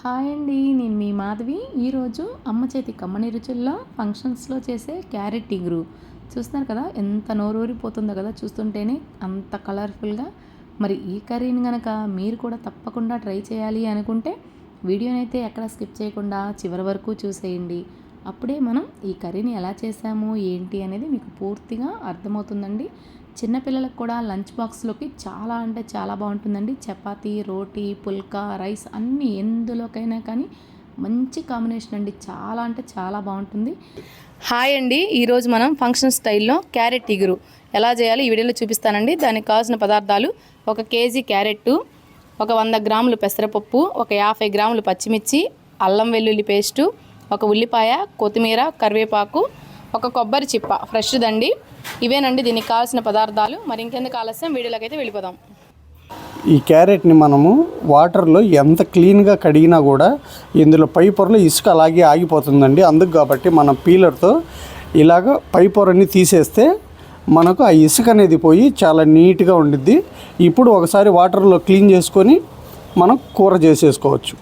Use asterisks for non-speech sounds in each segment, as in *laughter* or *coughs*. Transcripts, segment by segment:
Hi అండి నేను మీ మాధవి. ఈరోజు అమ్మ చేతి కమ్మని రుచుల్లో ఫంక్షన్స్లో చేసే క్యారెట్ ఇగురు చూస్తున్నారు కదా ఎంత నోరూరిపోతుందో కదా చూస్తుంటేనే అంత కలర్ఫుల్గా మరి ఈ కర్రీని కనుక మీరు కూడా తప్పకుండా ట్రై చేయాలి అనుకుంటే వీడియోని అయితే ఎక్కడ స్కిప్ చేయకుండా చివరి వరకు చూసేయండి. అప్పుడే మనం ఈ కర్రీని ఎలా చేసాము ఏంటి అనేది మీకు పూర్తిగా అర్థమవుతుందండి. చిన్నపిల్లలకు కూడా లంచ్ బాక్స్లోకి చాలా అంటే చాలా బాగుంటుందండి. చపాతీ రోటీ పుల్కా రైస్ అన్నీ ఎందులోకైనా కానీ మంచి కాంబినేషన్ అండి. చాలా అంటే చాలా బాగుంటుంది. హాయ్ అండి. ఈరోజు మనం ఫంక్షన్ స్టైల్లో క్యారెట్ ఇగురు ఎలా చేయాలి ఈ వీడియోలో చూపిస్తానండి. దానికి కావాల్సిన పదార్థాలు ఒక కేజీ క్యారెట్ ఒక వంద గ్రాములు పెసరపప్పు ఒక యాభై గ్రాములు పచ్చిమిర్చి అల్లం వెల్లుల్లి పేస్టు ఒక ఉల్లిపాయ కొత్తిమీర కరివేపాకు ఒక కొబ్బరి చిప్ప ఫ్రెష్ దండి. ఇవేనండి దీనికి కావాల్సిన పదార్థాలు. మరి ఇంకెందుకు ఆలస్యం? వీడియోలోకి అయితే వెళ్ళిపోదాం. ఈ క్యారెట్ని మనము వాటర్లో ఎంత క్లీన్గా కడిగినా కూడా ఇందులో పై పొరలో ఇసుక అలాగే ఆగిపోతుందండి. అందుకు కాబట్టి మనం పీలర్తో ఇలాగ పై పొరని తీసేస్తే మనకు ఆ ఇసుక అనేది పోయి చాలా నీట్గా ఉండిద్ది. ఇప్పుడు ఒకసారి వాటర్లో క్లీన్ చేసుకొని మనం కూర చేసేసుకోవచ్చు.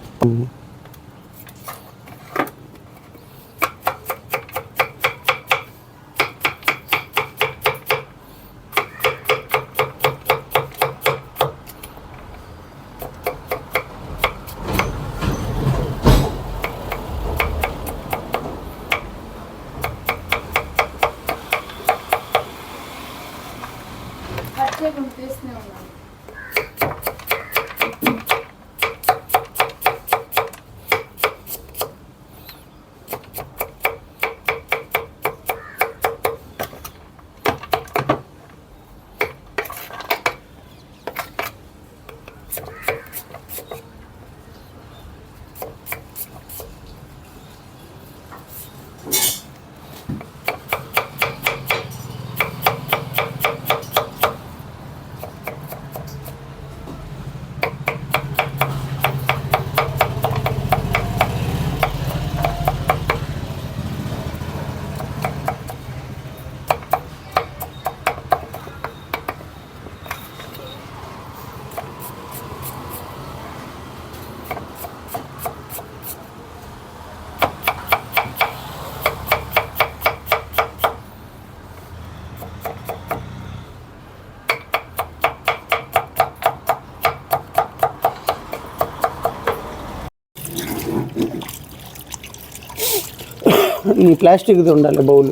ఈ ప్లాస్టిక్ది ఉండాలి బౌల్.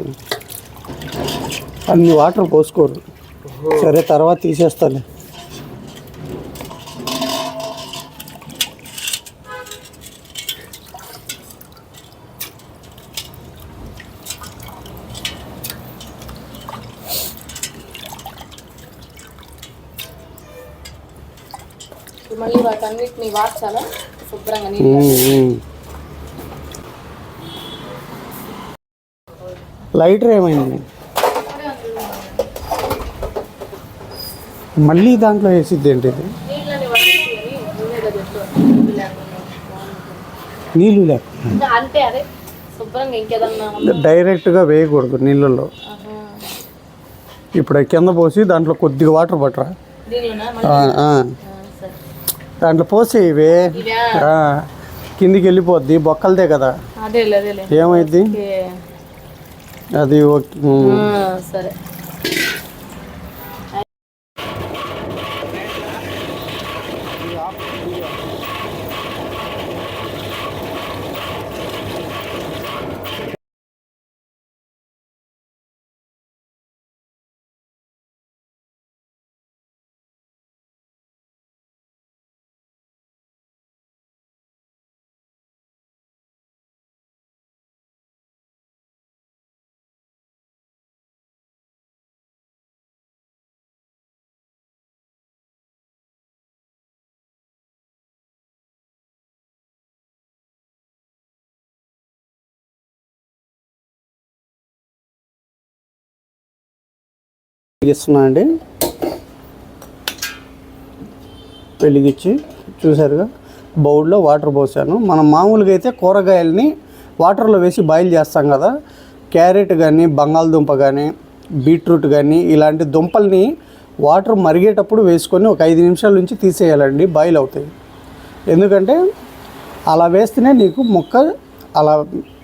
అన్ని వాటర్ పోసుకోరు. సరే తర్వాత తీసేస్తాలే. మళ్ళీ వాటన్నిటిని వార్చాలా శుభ్రంగా లైటర్ ఏమైంది? మళ్ళీ దాంట్లో వేసిద్ది ఏంటి ఇది నీళ్ళు లేక ఇంకా అంతే అదే. శుభ్రంగా ఇంకేదన్నా ఉన్నా- డైరెక్ట్గా వేయకూడదు నీళ్ళల్లో. ఆహా. ఇప్పుడు కింద పోసి దాంట్లో కొద్దిగా వాటర్ పట్టరా? దాంట్లో పోసి ఇవే. కిందికి వెళ్ళిపోద్ది బొక్కలదే కదా. ఏమైద్ది. అది ఓకే ఉమ్. ఆ, సరే వెలిగిస్తున్నా అండి వెలిగించి చూసారుగా బౌల్లో వాటర్ పోసాను. మనం మామూలుగా అయితే కూరగాయలని వాటర్లో వేసి బాయిల్ చేస్తాం కదా. క్యారెట్ కానీ బంగాళదుంప కానీ బీట్రూట్ కానీ ఇలాంటి దుంపల్ని వాటర్ మరిగేటప్పుడు వేసుకొని ఒక ఐదు నిమిషాల నుంచి తీసేయాలండి బాయిల్ అవుతాయి. ఎందుకంటే అలా వేస్తేనే నీకు ముక్క అలా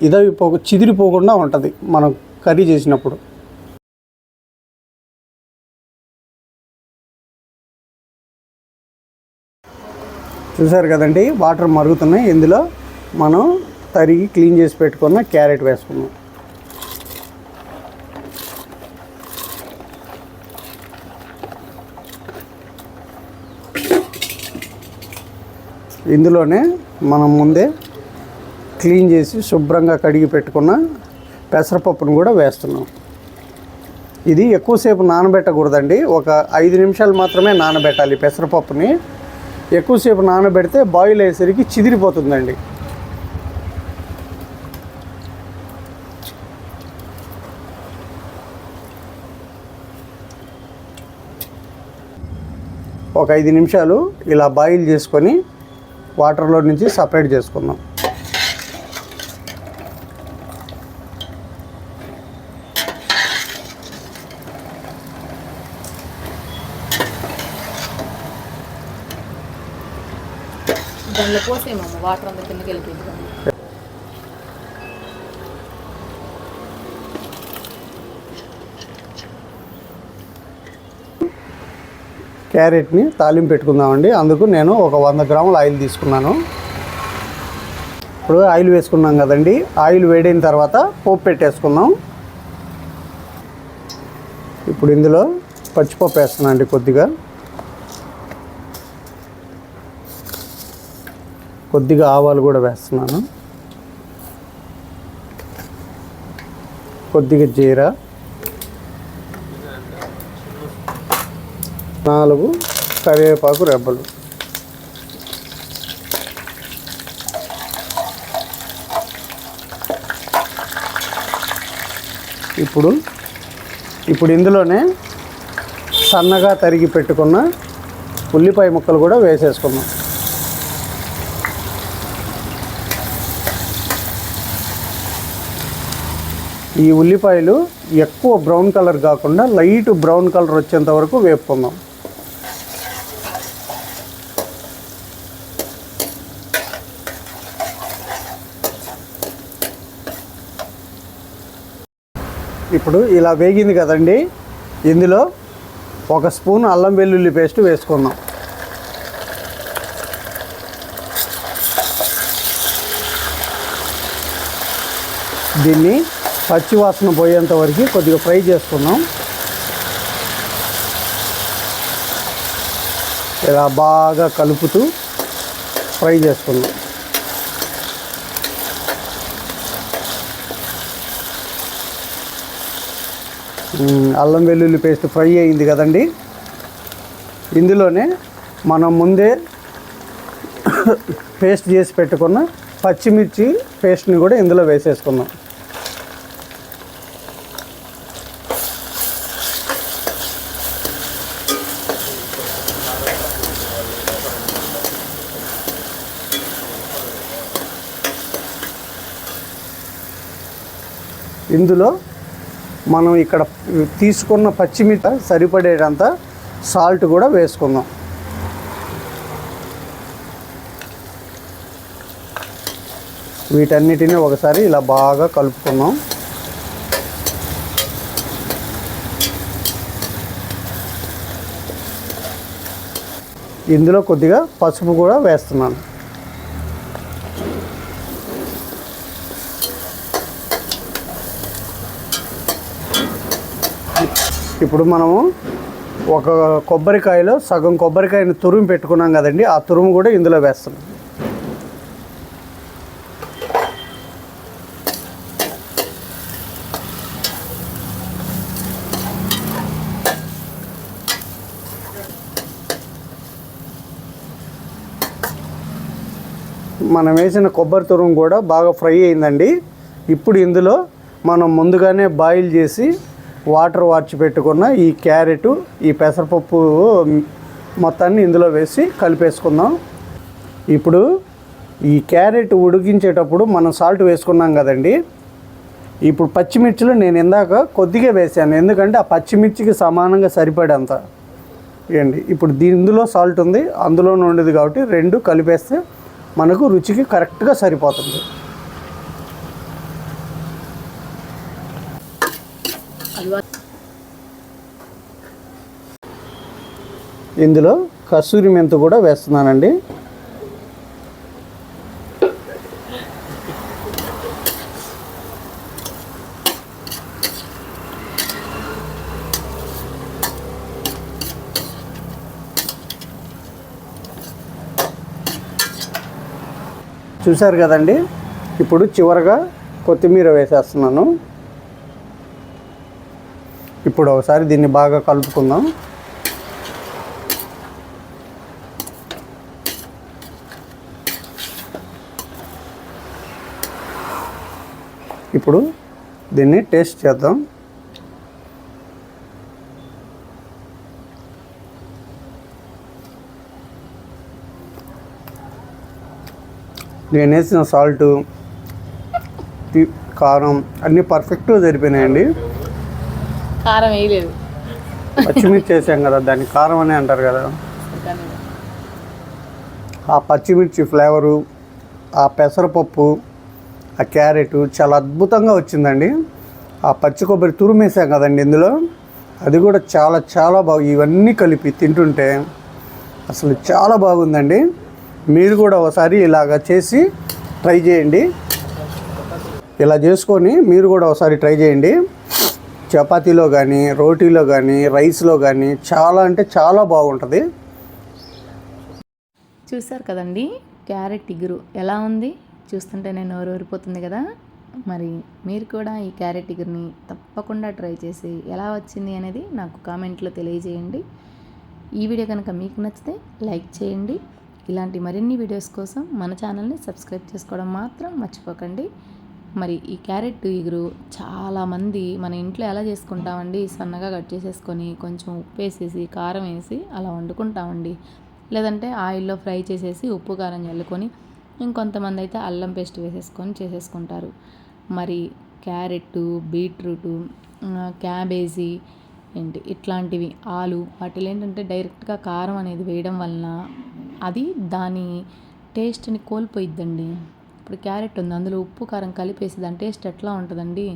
ఇదైపో చిదిరిపోకుండా ఉంటుంది మనం కర్రీ చేసినప్పుడు. చూసారు కదండి వాటర్ మరుగుతున్నాయి. ఇందులో మనం తరిగి క్లీన్ చేసి పెట్టుకున్న క్యారెట్ వేసుకున్నాం ఇందులోనే మనం ముందే క్లీన్ చేసి శుభ్రంగా కడిగి పెట్టుకున్న పెసరపప్పును కూడా వేస్తున్నాం. ఇది ఎక్కువసేపు నానబెట్టకూడదండి. ఒక ఐదు నిమిషాలు మాత్రమే నానబెట్టాలి పెసరపప్పుని. ఎక్కువసేపు నానబెడితే బాయిల్ అయ్యేసరికి చిదిరిపోతుందండి. ఒక ఐదు నిమిషాలు ఇలా బాయిల్ చేసుకొని వాటర్లో నుంచి సపరేట్ చేసుకుందాం. దానిలో పోసేమమ్మ వాటర్ అంతా కిందకి వెళ్ళిపోయింది క్యారెట్ని తాలింపు పెట్టుకుందామండి. అందుకు నేను ఒక వంద గ్రాముల ఆయిల్ తీసుకున్నాను. ఇప్పుడు ఆయిల్ వేసుకున్నాం కదండి. ఆయిల్ వేడైన తర్వాత పోపు పెట్టేసుకుందాం. ఇప్పుడు ఇందులో పచ్చిపప్పు వేస్తున్నాను అండి కొద్దిగా. కొద్దిగా ఆవాలు కూడా వేస్తున్నాను. కొద్దిగా జీర. నాలుగు కరివేపాకు రెబ్బలు. ఇప్పుడు ఇప్పుడు ఇందులోనే సన్నగా తరిగి పెట్టుకున్న ఉల్లిపాయ ముక్కలు కూడా వేసేసుకున్నాం ఈ ఉల్లిపాయలు ఎక్కువ బ్రౌన్ కలర్ కాకుండా లైట్ బ్రౌన్ కలర్ వచ్చేంత వరకు వేపుకుందాం. ఇప్పుడు ఇలా వేగింది కదండి ఇందులో ఒక స్పూన్ అల్లం వెల్లుల్లి పేస్ట్ వేసుకుందాం. దీన్ని పచ్చి వాసన పోయేంత వరకు కొద్దిగా ఫ్రై చేసుకుందాం. ఇలా బాగా కలుపుతూ ఫ్రై చేసుకుందాం. అల్లం వెల్లుల్లి పేస్ట్ ఫ్రై అయింది కదండి. ఇందులోనే మనం ముందే *coughs* పేస్ట్ చేసి పెట్టుకున్న పచ్చిమిర్చి పేస్ట్ని కూడా ఇందులో వేసేసుకుందాం. ఇందులో మనం ఇక్కడ తీసుకున్న పచ్చిమిట సరిపడేటంత సాల్ట్ కూడా వేసుకుందాం. వీటన్నిటిని ఒకసారి ఇలా బాగా కలుపుకుందాం. ఇందులో కొద్దిగా పసుపు కూడా వేస్తున్నాను. ఇప్పుడు మనము ఒక కొబ్బరికాయలో సగం కొబ్బరికాయని తురుము పెట్టుకున్నాం కదండి ఆ తురుము కూడా ఇందులో వేస్తున్నాం మనం వేసిన కొబ్బరి తురుము కూడా బాగా ఫ్రై అయిందండి. ఇప్పుడు ఇందులో మనం ముందుగానే బాయిల్ చేసి వాటర్ వార్చి పెట్టుకున్న ఈ క్యారెట్ ఈ పెసరపప్పు మొత్తాన్ని ఇందులో వేసి కలిపేసుకుందాం. ఇప్పుడు ఈ క్యారెట్ ఉడికించేటప్పుడు మనం సాల్ట్ వేసుకున్నాం కదండి. ఇప్పుడు పచ్చిమిర్చిలో నేను ఇందాక కొద్దిగా వేసాను. ఎందుకంటే ఆ పచ్చిమిర్చికి సమానంగా సరిపడేంత. ఇవ్వండి ఇప్పుడు దీని ఇందులో సాల్ట్ ఉంది. అందులో ఉండేది కాబట్టి రెండు కలిపేస్తే మనకు రుచికి కరెక్ట్గా సరిపోతుంది. ఇందులో కస్తూరి మెంతు కూడా వేస్తున్నానండి. చూశారు కదండి? ఇప్పుడు చివరగా కొత్తిమీర వేసేస్తున్నాను. ఇప్పుడు ఒకసారి దీన్ని బాగా కలుపుకుందాం. ఇప్పుడు దీన్ని టేస్ట్ చేద్దాం. నేను వేసిన సాల్ట్ కారం అన్నీ పర్ఫెక్ట్గా సరిపోయినాయండి. కారం వేయలేదు. పచ్చిమిర్చి వేసాం కదా దాన్ని కారం అని అంటారు కదా. ఆ పచ్చిమిర్చి ఫ్లేవరు ఆ పెసరపప్పు ఆ క్యారెట్ చాలా అద్భుతంగా వచ్చిందండి. ఆ పచ్చి కొబ్బరి తురుమేసాం కదండి ఇందులో. అది కూడా చాలా చాలా బాగు ఇవన్నీ కలిపి తింటుంటే అసలు చాలా బాగుందండి. మీరు కూడా ఒకసారి ఇలాగ చేసి ట్రై చేయండి. ఇలా చేసుకొని మీరు కూడా ఒకసారి ట్రై చేయండి. చపాతీలో కానీ రోటీలో కానీ రైస్లో కానీ చాలా అంటే చాలా బాగుంటుంది. చూసారు కదండి? క్యారెట్ ఇగురు ఎలా ఉంది? చూస్తుంటే నేను నోరు ఊరిపోతుంది కదా. మరి మీరు కూడా ఈ క్యారెట్ ఇగురిని తప్పకుండా ట్రై చేసి ఎలా వచ్చింది అనేది నాకు కామెంట్లో తెలియజేయండి. ఈ వీడియో కనుక మీకు నచ్చితే లైక్ చేయండి. ఇలాంటి మరిన్ని వీడియోస్ కోసం మన ఛానల్ని సబ్స్క్రైబ్ చేసుకోవడం మాత్రం మర్చిపోకండి. మరి ఈ క్యారెట్ ఇగురు చాలామంది మన ఇంట్లో ఎలా చేసుకుంటామండి? సన్నగా కట్ చేసేసుకొని కొంచెం ఉప్పు వేసేసి కారం వేసి అలా వండుకుంటామండి. లేదంటే ఆయిల్లో ఫ్రై చేసేసి ఉప్పు కారం చల్లుకొని ఇంకొంతమంది అయితే అల్లం పేస్ట్ వేసేసుకొని చేసేసుకుంటారు. మరి క్యారెట్టు బీట్రూటు క్యాబేజీ ఏంటి ఇట్లాంటివి ఆలు వాటిలో ఏంటంటే డైరెక్ట్గా కారం అనేది వేయడం వలన అది దాని టేస్ట్ని కోల్పోయిద్దండి. ఇప్పుడు క్యారెట్ ఉంది అందులో ఉప్పు కారం కలిపేసి దాని టేస్ట్ ఎట్లా ఉంటుందండి?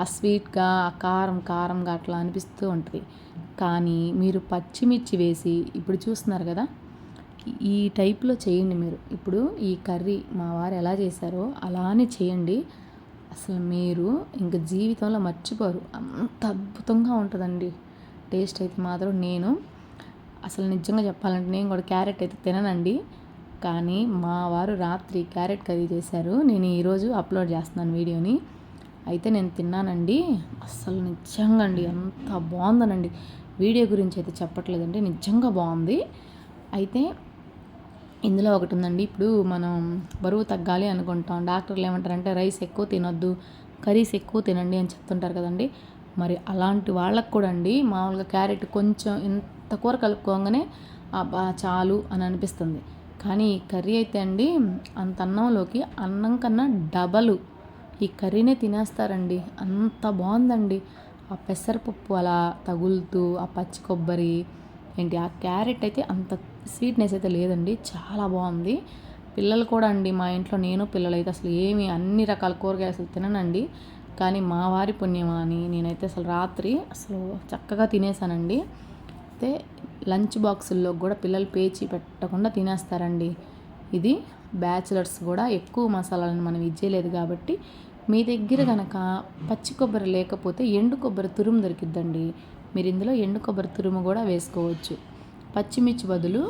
ఆ స్వీట్గా ఆ కారం కారంగా అట్లా అనిపిస్తూ ఉంటుంది. కానీ మీరు పచ్చిమిర్చి వేసి ఇప్పుడు చూస్తున్నారు కదా ఈ టైప్లో చేయండి మీరు. ఇప్పుడు ఈ కర్రీ మా వారు ఎలా చేశారో అలానే చేయండి. అసలు మీరు ఇంక జీవితంలో మర్చిపోరు. అంత అద్భుతంగా ఉంటుందండి. టేస్ట్ అయితే మాత్రం నేను అసలు నిజంగా చెప్పాలంటే నేను కూడా క్యారెట్ అయితే తిననండి. కానీ మా వారు రాత్రి క్యారెట్ కర్రీ చేశారు. నేను ఈరోజు అప్లోడ్ చేస్తున్నాను వీడియోని. అయితే నేను తిన్నానండి. అస్సలు నిజంగా అండి అంత బాగుందనండి. వీడియో గురించి అయితే చెప్పట్లేదండి. నిజంగా బాగుంది. అయితే ఇందులో ఒకటి ఉందండి. ఇప్పుడు మనం బరువు తగ్గాలి అనుకుంటాం. డాక్టర్లు ఏమంటారంటే రైస్ ఎక్కువ తినొద్దు కర్రీస్ ఎక్కువ తినండి అని చెప్తుంటారు కదండి. మరి అలాంటి వాళ్ళకు కూడా అండి మామూలుగా క్యారెట్ కొంచెం ఇంత కూర కలుపుకోగానే చాలు అని అనిపిస్తుంది. కానీ ఈ కర్రీ అయితే అండి అంత అన్నంలోకి అన్నం కన్నా డబలు ఈ కర్రీనే తినేస్తారండి. అంత బాగుందండి. ఆ పెసరపప్పు అలా తగులుతూ ఆ పచ్చి కొబ్బరి ఏంటి ఆ క్యారెట్ అయితే అంత స్వీట్నెస్ అయితే లేదండి. చాలా బాగుంది. పిల్లలు కూడా అండి మా ఇంట్లో నేను పిల్లలు అయితే అసలు ఏమి అన్ని రకాల కూరగాయలు అసలు తిననండి. కానీ మా వారి పుణ్యమా అని నేనైతే అసలు రాత్రి అసలు చక్కగా తినేసానండి. అయితే లంచ్ బాక్సుల్లో కూడా పిల్లలు పేచి పెట్టకుండా తినేస్తారండి. ఇది బ్యాచిలర్స్ కూడా ఎక్కువ మసాలాలను మనం ఇచ్చేయలేదు కాబట్టి మీ దగ్గర కనుక పచ్చి కొబ్బరి లేకపోతే ఎండు కొబ్బరి తురుము దొరికిద్దండి. మీరు ఇందులో ఎండు కొబ్బరి తురుము కూడా వేసుకోవచ్చు. పచ్చిమిర్చి బదులు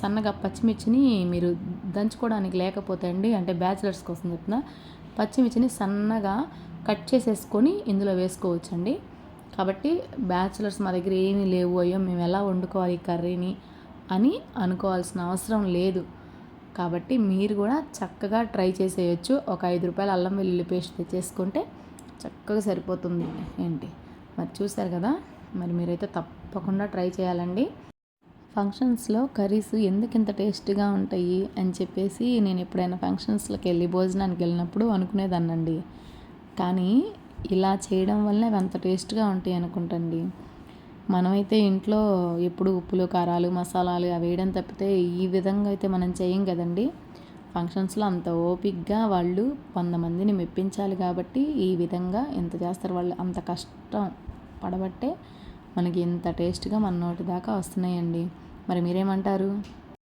సన్నగా పచ్చిమిర్చిని మీరు దంచుకోవడానికి లేకపోతే అండి అంటే బ్యాచిలర్స్ కోసం చెప్తున్నా పచ్చిమిర్చిని సన్నగా కట్ చేసేసుకొని ఇందులో వేసుకోవచ్చండి. కాబట్టి బ్యాచిలర్స్ మా దగ్గర ఏమీ లేవు అయ్యో మేము ఎలా వండుకోవాలి ఈ కర్రీని అని అనుకోవాల్సిన అవసరం లేదు. కాబట్టి మీరు కూడా చక్కగా ట్రై చేసేయచ్చు. ఒక ఐదు రూపాయల అల్లం వెల్లుల్లి పేస్ట్ తెచ్చేసుకుంటే చక్కగా సరిపోతుంది ఏంటి? మరి చూశారు కదా? మరి మీరైతే తప్పకుండా ట్రై చేయాలండి. ఫంక్షన్స్లో కర్రీస్ ఎందుకు ఇంత టేస్ట్గా ఉంటాయి అని చెప్పేసి నేను ఎప్పుడైనా ఫంక్షన్స్లోకి వెళ్ళి భోజనానికి వెళ్ళినప్పుడు అనుకునేదాన్నండి. కానీ ఇలా చేయడం వల్ల అవి అంత టేస్ట్గా ఉంటాయి అనుకుంటండి. మనమైతే ఇంట్లో ఎప్పుడు ఉప్పులు కారాలు మసాలాలు అవి వేయడం తప్పితే ఈ విధంగా అయితే మనం చేయం కదండి. ఫంక్షన్స్లో అంత ఓపిక్గా వాళ్ళు వంద మందిని మెప్పించాలి కాబట్టి ఈ విధంగా ఎంత చేస్తారు వాళ్ళు అంత కష్టం పడబట్టే మనకి ఇంత టేస్ట్గా మన నోటి దాకా వస్తున్నాయండి. మరి మీరేమంటారు?